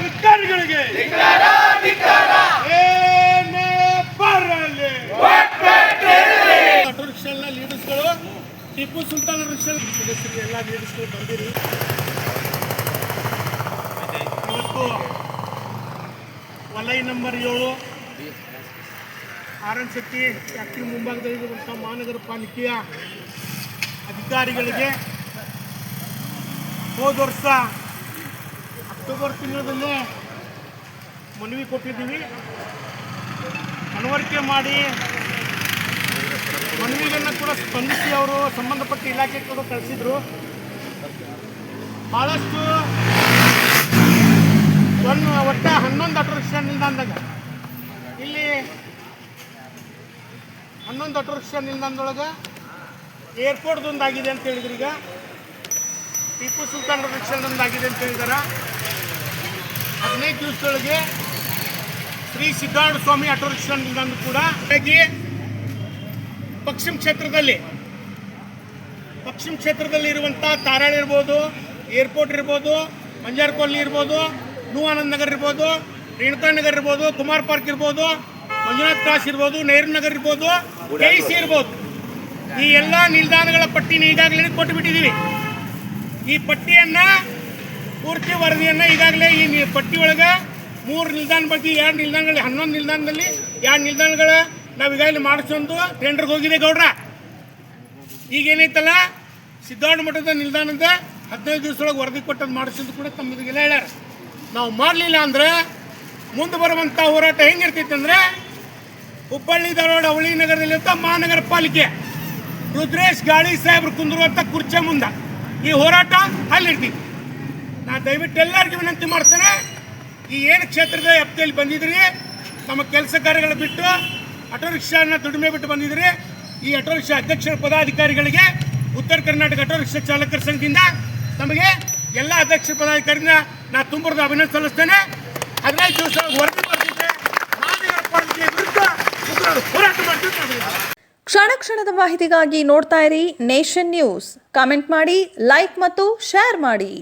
ಅಧಿಕಾರಿಗಳಿಗೆ ಆಟೋ ಟಿಪ್ಪು ಸುಲ್ತಾನ್ ರಿಕ್ಷಾಲ್ ಎಲ್ಲ ಲೀಡರ್ಸ್ಗಳು ಬಂದಿರಿ. ಇವತ್ತು ವಲಯ ನಂಬರ್ ಏಳು. ಆರ್ ಎನ್ ಶೆಟ್ಟಿ ವ್ಯಾಪ್ತಿ ಮುಂಭಾಗದಲ್ಲಿ ಮಹಾನಗರ ಪಾಲಿಕೆಯ ಅಧಿಕಾರಿಗಳಿಗೆ ಹೋದ ವರ್ಷ ಅಕ್ಟೋಬರ್ ತಿಂಗಳಲ್ಲೇ ಮನವಿ ಕೊಟ್ಟಿದ್ದೀವಿ. ಮನವರಿಕೆ ಮಾಡಿ ಮನವಿಗಳನ್ನು ಕೂಡ ಸ್ಪಂದಿಸಿ ಅವರು ಸಂಬಂಧಪಟ್ಟ ಇಲಾಖೆ ಕೂಡ ಕಳಿಸಿದ್ರು. ಭಾಳಷ್ಟು ಒಂದು ಒಟ್ಟು ಹನ್ನೊಂದು ಆಟೋ ರಿಕ್ಷಾ ನಿಲ್ದಾಣದಾಗ, ಇಲ್ಲಿ ಹನ್ನೊಂದು ಆಟೋ ರಿಕ್ಷಾ ನಿಲ್ದಾಣದೊಳಗೆ ಏರ್ಪೋರ್ಟ್ದೊಂದಾಗಿದೆ ಅಂತ ಹೇಳಿದ್ರು ಈಗ ಟಿಪ್ಪು ಸುಲ್ತಾನ್ ರಿಕ್ಷಾದೊಂದಾಗಿದೆ ಅಂತ ಹೇಳಿದಾರ. ಹದಿನೈದು ದಿವಸದೊಳಗೆ ಶ್ರೀ ಸಿದ್ಧಾರ್ಥ ಸ್ವಾಮಿ ಆಟೋ ರಿಕ್ಷಾ ಕೂಡ ಹಾಗಾಗಿ ಪಶ್ಚಿಮ ಕ್ಷೇತ್ರದಲ್ಲಿ ಪಶ್ಚಿಮ ಕ್ಷೇತ್ರದಲ್ಲಿ ಇರುವಂಥ ತಾರಾಳ್ ಇರ್ಬೋದು, ಏರ್ಪೋರ್ಟ್ ಇರ್ಬೋದು, ಮಂಜಾರ್ ಕಾಲನಿ ಇರ್ಬೋದು ಆನಂದ್ ನಗರ್ ಇರ್ಬೋದು, ರೇಣುಕಾ ನಗರ್ ಇರ್ಬೋದು, ಕುಮಾರ್ ಪಾರ್ಕ್ ಇರ್ಬೋದು, ಮಂಜುನಾಥ್ ಕ್ರಾಸ್ ಇರ್ಬೋದು ನೆಹರು ನಗರ್ ಇರ್ಬೋದು ಕೆ ಸಿ ಇರ್ಬೋದು. ಈ ಎಲ್ಲ ನಿಲ್ದಾಣಗಳ ಪಟ್ಟಿನ ಈಗಾಗಲೇ ಕೊಟ್ಟು ಬಿಟ್ಟಿದ್ದೀವಿ. ಈ ಪಟ್ಟಿಯನ್ನು ಪೂರ್ತಿ ವರದಿಯನ್ನು ಈಗಾಗಲೇ ಈ ಪಟ್ಟಿಯೊಳಗೆ ಮೂರು ನಿಲ್ದಾಣ ಬಗ್ಗೆ ಎರಡು ನಿಲ್ದಾಣಗಳಲ್ಲಿ, ಹನ್ನೊಂದು ನಿಲ್ದಾಣದಲ್ಲಿ ಎರಡು ನಿಲ್ದಾಣಗಳ ನಾವು ಈಗಾಗಲೇ ಮಾಡಿಸೊಂದು ಟೆಂಡರ್ಗೆ ಹೋಗಿದೆ ಗೌಡ್ರ. ಈಗ ಏನೈತಲ್ಲ ಸಿದ್ಧಾರ್ಥ ಮಠದ ನಿಲ್ದಾಣದ ಹದಿನೈದು ದಿವಸದೊಳಗೆ ವರದಿ ಕೊಟ್ಟದ್ದು ಮಾಡಿಸಿದ್ದು ಕೂಡ ತಮ್ಮದಿಗೆಲ್ಲ ಹೇಳ್ಯಾರ. ನಾವು ಮಾಡಲಿಲ್ಲ ಅಂದರೆ ಮುಂದೆ ಬರುವಂಥ ಹೋರಾಟ ಹೆಂಗಿರ್ತೈತೆ ಅಂದರೆ ಹುಬ್ಬಳ್ಳಿ, ಧಾರವಾಡ ಅವಳಿ ನಗರದಲ್ಲಿರುವಂಥ ಮಹಾನಗರ ಪಾಲಿಕೆ, ರುದ್ರೇಶ್ ಗಾಳಿ ಸಾಹೇಬ್ರು ಕುಂದಿರುವಂಥ ಕುರ್ಚೆ ಮುಂದೆ. ಈ ಹೋರಾಟ ಅಲ್ಲಿರ್ತೀವಿ ನಾ ದಯವಿಟ್ಟು ಎಲ್ಲರಿಗೂ ವಿನಂತಿ ಮಾಡ್ತೇನೆ, ಈ ಏನು ಕ್ಷೇತ್ರದ ವ್ಯಾಪ್ತಿಯಲ್ಲಿ ಬಂದಿದ್ರಿ, ತಮ್ಮ ಕೆಲಸ ಕಾರ್ಯಗಳು ಬಿಟ್ಟು ಆಟೋ ರಿಕ್ಷಾನ ದುಡಿಮೆ ಬಿಟ್ಟು ಬಂದಿದ್ರಿ, ಈ ಆಟೋ ರಿಕ್ಷಾ ಅಧ್ಯಕ್ಷರ, ಪದಾಧಿಕಾರಿಗಳಿಗೆ ಉತ್ತರ ಕರ್ನಾಟಕ ಆಟೋ ರಿಕ್ಷಾ ಚಾಲಕರ ಸಂಘದಿಂದ ತಮಗೆ ಎಲ್ಲ ಅಧ್ಯಕ್ಷ ಪದಾಧಿಕಾರಿನ ನಾನು ತುಂಬರದ ಅಭಿನಂದನೆ ಸಲ್ಲಿಸ್ತೇನೆ. ಹದಿನೈದು ದಿವಸ ವರದಿ ಕ್ಷಣ ಕ್ಷಣದ ಮಾಹಿತಿಗಾಗಿ ನೋಡ್ತಾ ಇರಿ ನೇಷನ್ ನ್ಯೂಸ್. ಕಾಮೆಂಟ್ ಮಾಡಿ, ಲೈಕ್ ಮತ್ತು ಶೇರ್ ಮಾಡಿ.